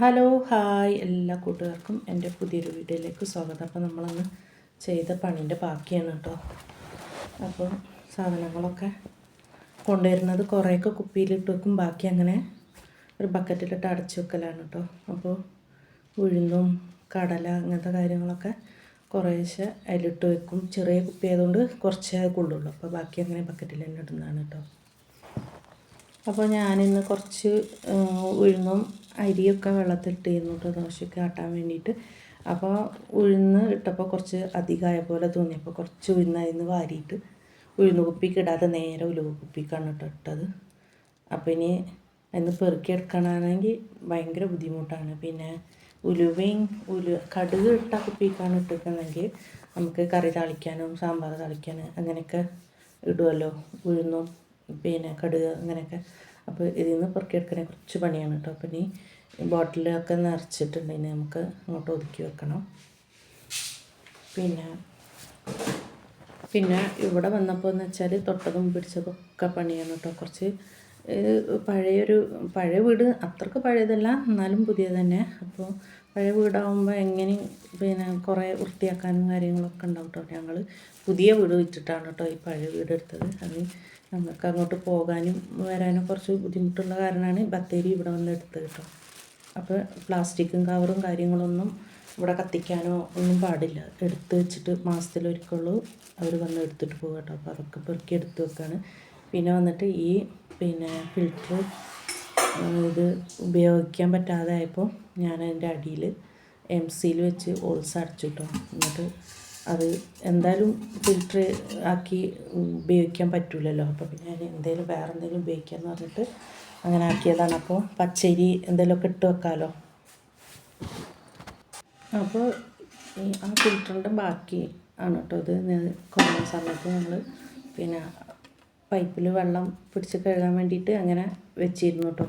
Hello hi എല്ലാ കൂട്ടുകാർക്കും എന്റെ പുതിയൊരു വീഡിയോയിലേക്ക് സ്വാഗതം. അപ്പോൾ നമ്മളന്ന് ചെയ്ത പണിന്റെ ബാക്കിയാണ് കേട്ടോ. അപ്പോൾ സാധനങ്ങളൊക്കെ കൊണ്ടുവരുന്നത് കുറേയൊക്കെ കുപ്പിയിലിട്ട് വെക്കും. ബാക്കി അങ്ങനെ ഒരു ബക്കറ്റിലിട്ട് അടച്ചു വെക്കലാണ് കേട്ടോ. അപ്പോൾ ഉഴുന്നും കടല അങ്ങനത്തെ കാര്യങ്ങളൊക്കെ കുറേശ്ശെ അതിലിട്ട് വെക്കും. ചെറിയ കുപ്പി ആയതുകൊണ്ട് കുറച്ചേ കൊള്ളുള്ളൂ അപ്പോൾ ബാക്കി അങ്ങനെ ബക്കറ്റിൽ തന്നെ ഇടുന്നതാണ് കേട്ടോ. അപ്പോൾ ഞാനിന്ന് കുറച്ച് ഉഴുന്നും അരിയൊക്കെ വെള്ളത്തിലിട്ടിരുന്നു കേട്ടോ ദോശയ്ക്ക് ആട്ടാൻ വേണ്ടിയിട്ട്. അപ്പോൾ ഉഴുന്ന് ഇട്ടപ്പോൾ കുറച്ച് അധികമായ പോലെ തോന്നിയപ്പോൾ കുറച്ച് ഉഴുന്നായിരുന്നു വാരിയിട്ട് ഉഴുന്ന് കുപ്പിക്ക് ഇടാതെ നേരെ ഉലുവ കുപ്പിക്കാണ് കേട്ടോ ഇട്ടത്. അപ്പോൾ ഇനി അതിന് പെറുക്കിയെടുക്കണമെങ്കിൽ ഭയങ്കര ബുദ്ധിമുട്ടാണ്. പിന്നെ ഉലുവയും ഉലു കടുക് ഇട്ട കുപ്പിക്കാണ് ഇട്ടിരിക്കുന്നതെങ്കിൽ നമുക്ക് കറി തളിക്കാനും സാമ്പാർ തളിക്കാനും അങ്ങനെയൊക്കെ ഇടുമല്ലോ ഉഴുന്നും പിന്നെ കടുക് അങ്ങനെയൊക്കെ. അപ്പോൾ ഇതിൽ നിന്ന് പെറുക്കിയെടുക്കണേ കുറച്ച് പണിയാണ് കേട്ടോ. അപ്പം ഇനി ബോട്ടിലൊക്കെ നിറച്ചിട്ടുണ്ടെങ്കിൽ നമുക്ക് അങ്ങോട്ട് ഒതുക്കി വെക്കണം. പിന്നെ പിന്നെ ഇവിടെ വന്നപ്പോൾ എന്ന് വെച്ചാൽ തൊട്ടതും പിടിച്ചതും ഒക്കെ പണിയാണ് കേട്ടോ. കുറച്ച് പഴയൊരു പഴയ വീട് അത്രയ്ക്ക് പഴയതല്ല. എന്നാലും പുതിയത് തന്നെ. അപ്പോൾ പഴയ വീടാകുമ്പോൾ എങ്ങനെ പിന്നെ കുറേ വൃത്തിയാക്കാനും കാര്യങ്ങളൊക്കെ ഉണ്ടാവും കേട്ടോ ഞങ്ങൾ പുതിയ വീട് വെച്ചിട്ടാണ് കേട്ടോ ഈ പഴയ വീട് എടുത്തത്. അത് ഞങ്ങൾക്ക് അങ്ങോട്ട് പോകാനും വരാനും കുറച്ച് ബുദ്ധിമുട്ടുള്ള കാരണമാണ് ബത്തേരി ഇവിടെ വന്ന് എടുത്തത് കേട്ടോ അപ്പോൾ പ്ലാസ്റ്റിക്കും കവറും കാര്യങ്ങളൊന്നും ഇവിടെ കത്തിക്കാനോ ഒന്നും പാടില്ല. എടുത്ത് വെച്ചിട്ട് മാസത്തിലൊരിക്കുള്ളൂ അവർ വന്ന് എടുത്തിട്ട് പോകും കേട്ടോ അപ്പോൾ അതൊക്കെ പെറുക്കി എടുത്ത് വെക്കാണ്. പിന്നെ വന്നിട്ട് ഈ പിന്നെ ഫിൽറ്റർ ഇത് ഉപയോഗിക്കാൻ പറ്റാതെ ആയപ്പോൾ ഞാൻ അതിന്റെ അടിയിൽ എം സിയിൽ വെച്ച് ഓൾസ് അടച്ചു കിട്ടും എന്നിട്ട് അത് എന്തായാലും ഫിൽറ്റർ ആക്കി ഉപയോഗിക്കാൻ പറ്റൂലല്ലോ. അപ്പോൾ പിന്നെ ഞാൻ എന്തെങ്കിലും വേറെ എന്തെങ്കിലും ഉപയോഗിക്കാമെന്ന് പറഞ്ഞിട്ട് അങ്ങനെ ആക്കിയതാണ്. അപ്പോൾ പച്ചരി എന്തെങ്കിലുമൊക്കെ ഇട്ട് വെക്കാമല്ലോ അപ്പോൾ ആ ഫിൽറ്ററിന്റെ ബാക്കി ആണ് കേട്ടോ ഇത്. കൊറോണ സമയത്ത് ഞങ്ങൾ പിന്നെ പൈപ്പിൽ വെള്ളം പിടിച്ച് കഴുകാൻ വേണ്ടിയിട്ട് അങ്ങനെ വെച്ചിരുന്നു കേട്ടോ.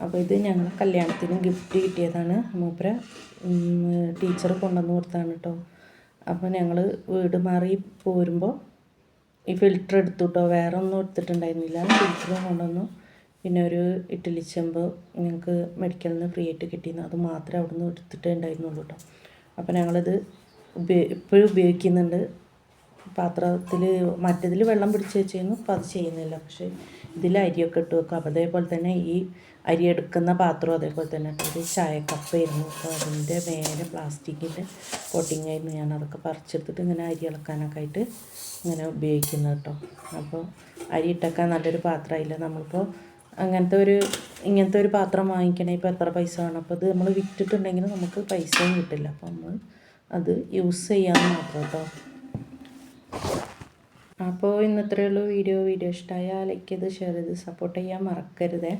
അപ്പോൾ ഇത് ഞങ്ങൾ കല്യാണത്തിന് ഗിഫ്റ്റ് കിട്ടിയതാണ് മൂപ്പര. ടീച്ചർ കൊണ്ടുവന്ന് കൊടുത്താണ് കേട്ടോ. അപ്പോൾ ഞങ്ങൾ വീട് മാറി പോരുമ്പോൾ ഈ ഫിൽറ്റർ എടുത്തു കേട്ടോ. വേറെ ഒന്നും എടുത്തിട്ടുണ്ടായിരുന്നില്ല. ടീച്ചർ കൊണ്ടുവന്നു. പിന്നെ ഒരു ഇഡ്ഡലി ചെമ്പ് ഞങ്ങൾക്ക് മെഡിക്കലിൽ നിന്ന് ഫ്രീ ആയിട്ട് കിട്ടിയിരുന്നു. അത് മാത്രമേ അവിടെ നിന്ന് എടുത്തിട്ടേ ഉണ്ടായിരുന്നുള്ളൂ കേട്ടോ. അപ്പോൾ ഞങ്ങളിത് ഉപയോ ഇപ്പോഴും ഉപയോഗിക്കുന്നുണ്ട്. പാത്രത്തിൽ മറ്റേതിൽ വെള്ളം പിടിച്ച് വെച്ചിരുന്നു അപ്പോൾ അത് ചെയ്യുന്നില്ല. പക്ഷേ ഇതിൽ അരിയൊക്കെ ഇട്ട് വെക്കും. അപ്പോൾ അതേപോലെ തന്നെ ഈ അരി എടുക്കുന്ന പാത്രം അതേപോലെ തന്നെ ഒരു ചായക്കപ്പായിരുന്നു. അപ്പോൾ അതിന്റെ മേലെ പ്ലാസ്റ്റിക്കിന്റെ കോട്ടിങ് ആയിരുന്നു ഞാൻ. അതൊക്കെ പറിച്ചെടുത്തിട്ട് ഇങ്ങനെ അരി ഇളക്കാനൊക്കെ ആയിട്ട് ഇങ്ങനെ ഉപയോഗിക്കുന്നത് കേട്ടോ അപ്പോൾ അരി ഇട്ടൊക്കെ നല്ലൊരു പാത്രമായില്ല നമ്മളിപ്പോൾ അങ്ങനത്തെ ഒരു ഇങ്ങനത്തെ ഒരു പാത്രം വാങ്ങിക്കണേ ഇപ്പോൾ എത്ര പൈസ വേണം. അപ്പോൾ അത് നമ്മൾ വിറ്റിട്ടുണ്ടെങ്കിൽ നമുക്ക് പൈസയും കിട്ടില്ല. അപ്പോൾ നമ്മൾ അത് യൂസ് ചെയ്യാമെന്ന് മാത്രം കേട്ടോ അപ്പോൾ ഇന്നത്രയേ ഉള്ളൂ. വീഡിയോ വീഡിയോ ഇഷ്ടമായാൽ ലൈക്ക് ചെയ്ത് ഷെയർ ചെയ്ത് സപ്പോർട്ട് ചെയ്യാൻ മറക്കരുതേ.